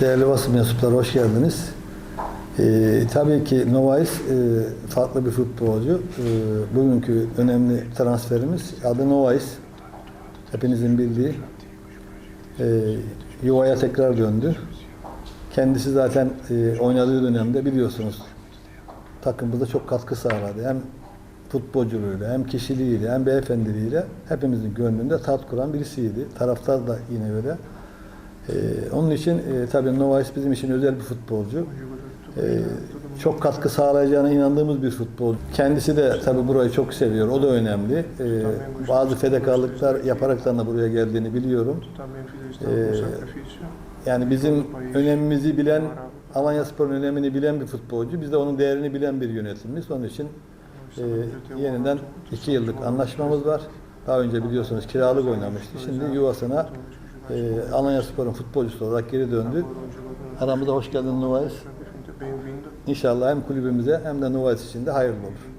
Değerli basın mensupları hoş geldiniz. Ee, tabii ki Novais e, farklı bir futbolcu. Ee, bugünkü önemli transferimiz adı Novais. Hepinizin bildiği. Ee, yuvaya tekrar döndü. Kendisi zaten e, oynadığı dönemde biliyorsunuz takımımıza çok katkı sağladı. Hem futbolculuğuyla, hem kişiliğiyle, hem beyefendiliğiyle hepimizin gönlünde tat kuran birisiydi. Taraftar da yine öyle. Ee, onun için e, tabii Novais bizim için özel bir futbolcu. Ee, çok katkı sağlayacağına inandığımız bir futbol. Kendisi de tabii burayı çok seviyor. O da önemli. Ee, bazı fedakarlıklar yaparaktan da buraya geldiğini biliyorum. Ee. Yani bizim önemimizi bilen, Alanya Spor'un önemini bilen bir futbolcu. Biz de onun değerini bilen bir yönetimimiz. Onun için e, yeniden iki yıllık anlaşmamız var. Daha önce biliyorsunuz kiralık oynamıştı. Şimdi yuvasına e, Alanya futbolcusu olarak geri döndü. Aramıza hoş geldin Nuvayis. İnşallah hem kulübümüze hem de Nuvayis için de hayırlı olur.